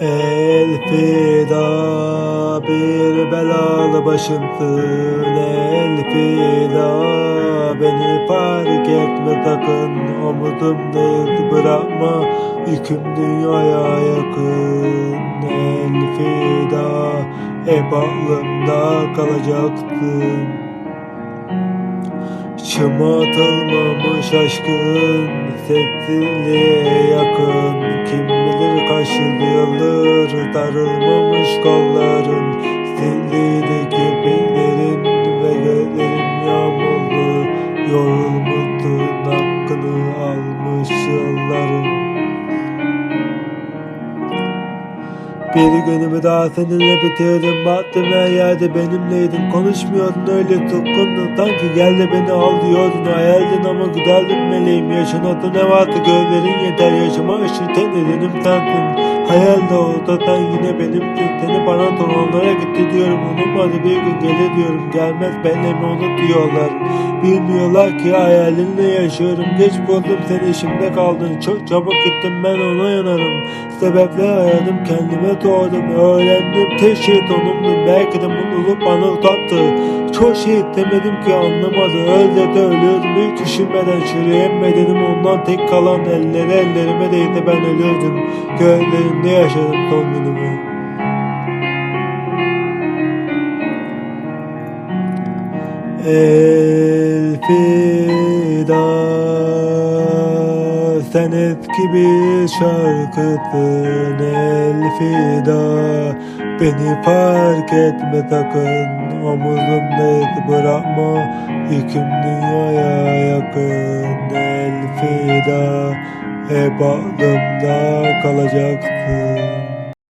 Elfida bir belalı başımsın Elfida beni fark etme takın Omuzumda bırakma yüküm dünyaya yakın. Elfida hep aklımda kalacaksın Şımatılmamış aşkın sessizliğe yakın. Kim bilir kaç yıldır darılmamış kolların Sildiydi kirpiklerin ve gözlerin yağmurlu Yorulmuşsun hakkını almış Bir günümü daha seninle bitirdim. Baktım her yerde benimleydin. Konuşmuyordun öyle tutkundun. Sanki gel de beni al diyordun. Hayaldin ama güdeldin meleğim. Yaşın adı ne vardı gözlerin yeter Yaşıma ışık tek nedenim sensin. Hayal de ortadan yine benimsin. Seni bana tonlara gitti diyorum. Unutmadı bir gün gelir diyorum. Gelmez benle mi unut diyorlar Bilmiyorlar ki hayalinle yaşıyorum. Geç buldum seni şimdi kaldın. Çok çabuk gittim ben ona yanarım. Sebepler aradım kendime doğdum Öğrendim şey donumdum Belki de mutluluk bana uzattı Çok şey demedim ki anlamadı. Öyle de ölüyordum hiç düşünmeden Çürüyen bedenim ondan tek kalan Elleri ellerime değdi. Ben ölürdüm. Göllerinde yaşadım son günümü. Elfida Sen eski bir şarkısın Elfida. Beni fark etme sakın Omuzumda iz bırakma. Yüküm dünyaya yakın Elfida. Hep aklımda kalacaksın